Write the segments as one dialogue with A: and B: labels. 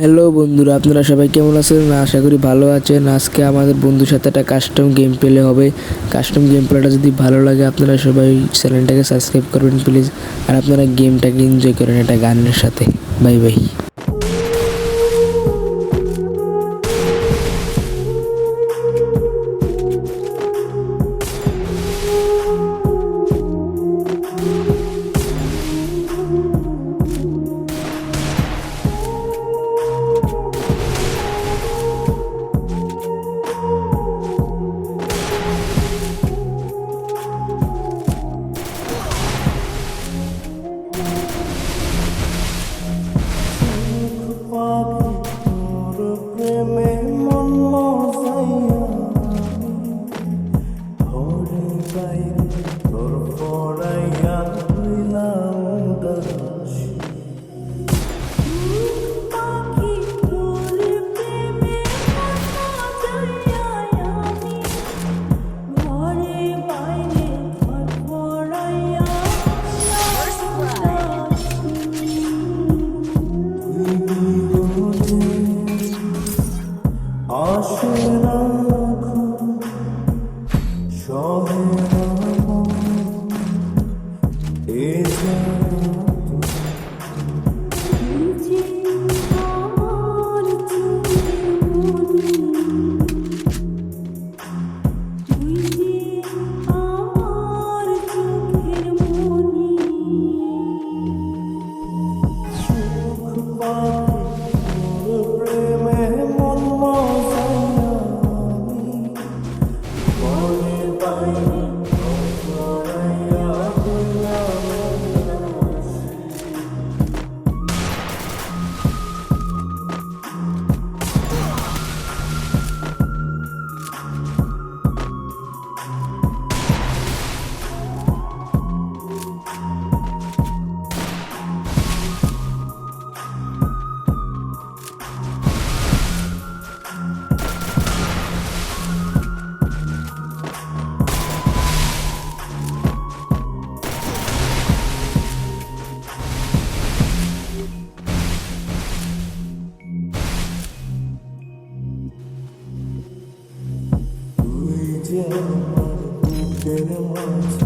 A: Hello বন্ধুরা, আপনারা সবাই কেমন আছেন? আশা করি ভালো আছেন। আজকে আমাদের বন্ধুর সাথে একটা কাস্টম গেম প্লে হবে। কাস্টম গেম প্লেটা যদি ভালো লাগে, আপনারা সবাই চ্যানেলটাকে সাবস্ক্রাইব করবেন প্লিজ আর আপনারা গেমটাকে এনজয় করেন এটা গানের সাথে।
B: Bye bye Get him once.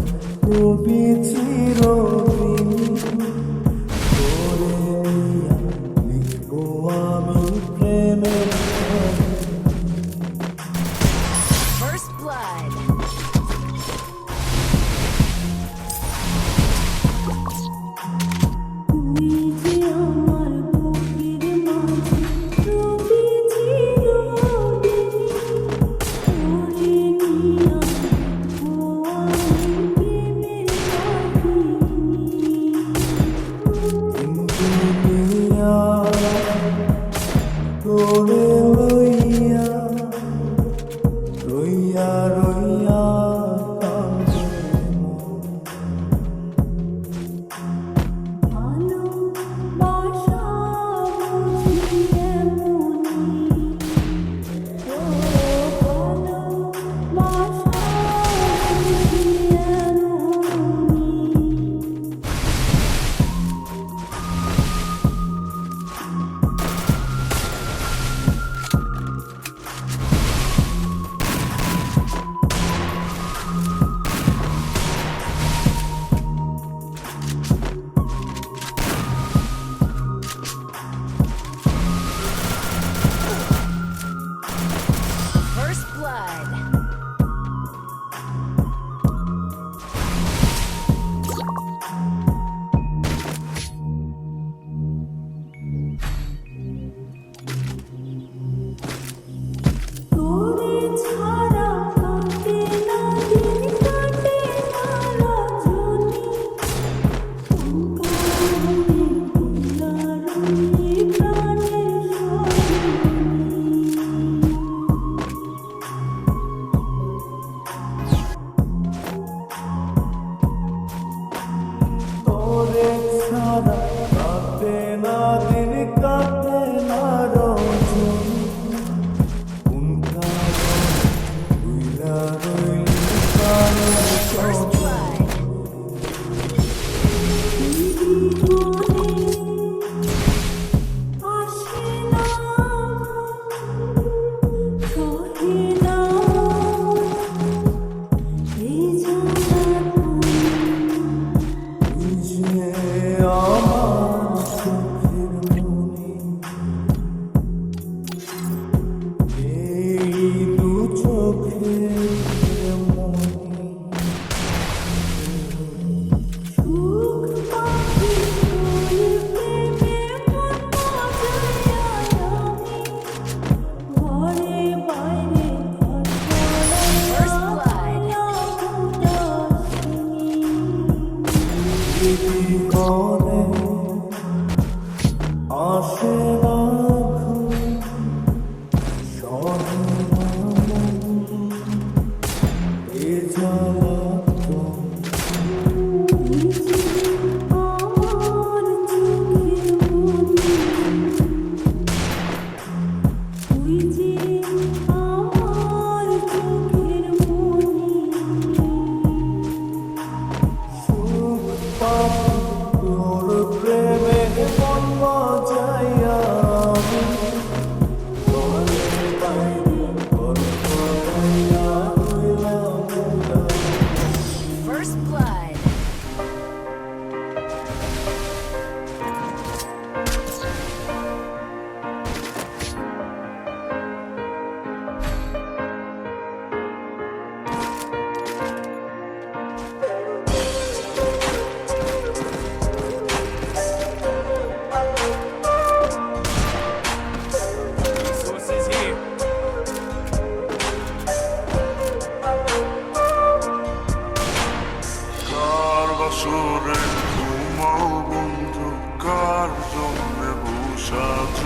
B: আসরে ঘুমাও বন্ধু কার জন্যে বসাজ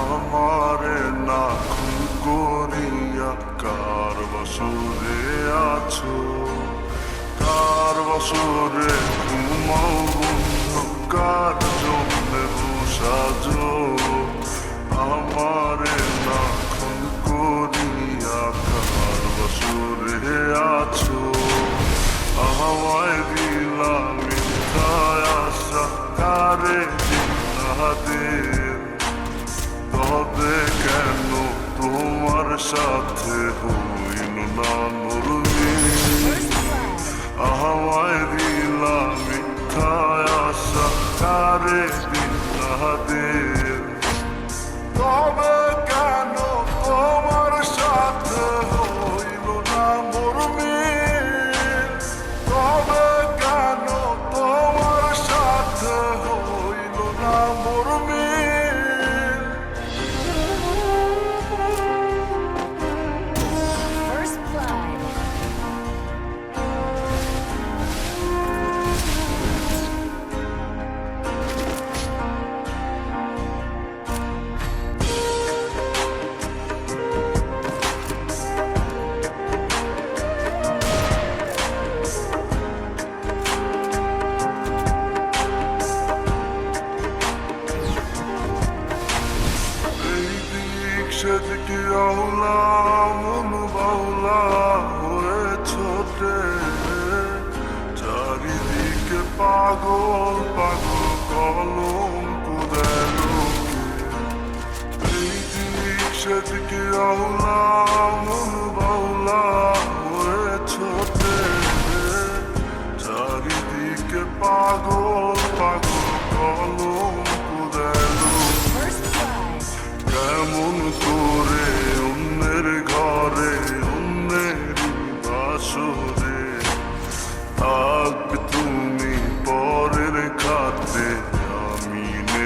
B: আমারে না খুন করিয়া কার বসরে আছো? কার বসরে তোমার সাথে হইল না নুরবি আমায় দিলা মিথ্যায় আশা কারে দিনাদের দিক আওলা মন বাউলা হয়ে ছোটে। চারিদিকে পাগল পাগল কলম কুদেল এই দিক সেদিকে আওলা মন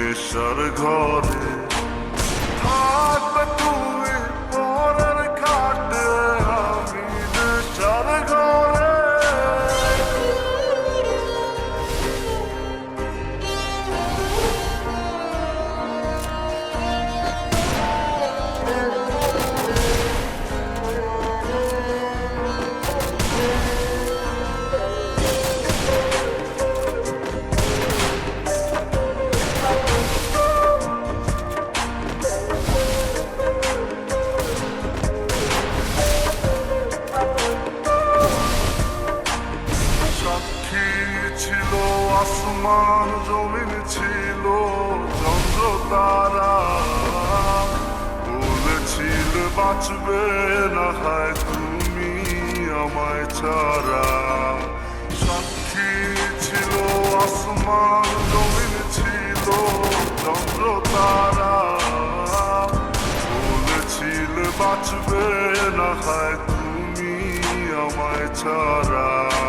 B: আমি নেশার ঘরে ছিল, আসমান জমিন ছিল, চন্দ্র, তারা। বলেছিল বাঁচবে না হয় তুমি আমায় ছাড়া। সাক্ষী ছিল, আসমান জমিন ছিল, চন্দ্র, তারা। বলেছিল বাঁচবে না হয় তুমি আমায় ছাড়া।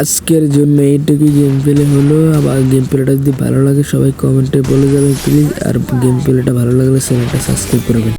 A: আজকের জন্য এইটুকুই গেম প্লে হলো। আবার গেম প্লেটা যদি ভালো লাগে, সবাই কমেন্টে বলে যাবেন প্লিজ আর গেম প্লেটা ভালো লাগলে চ্যানেলটা সাবস্ক্রাইব করবেন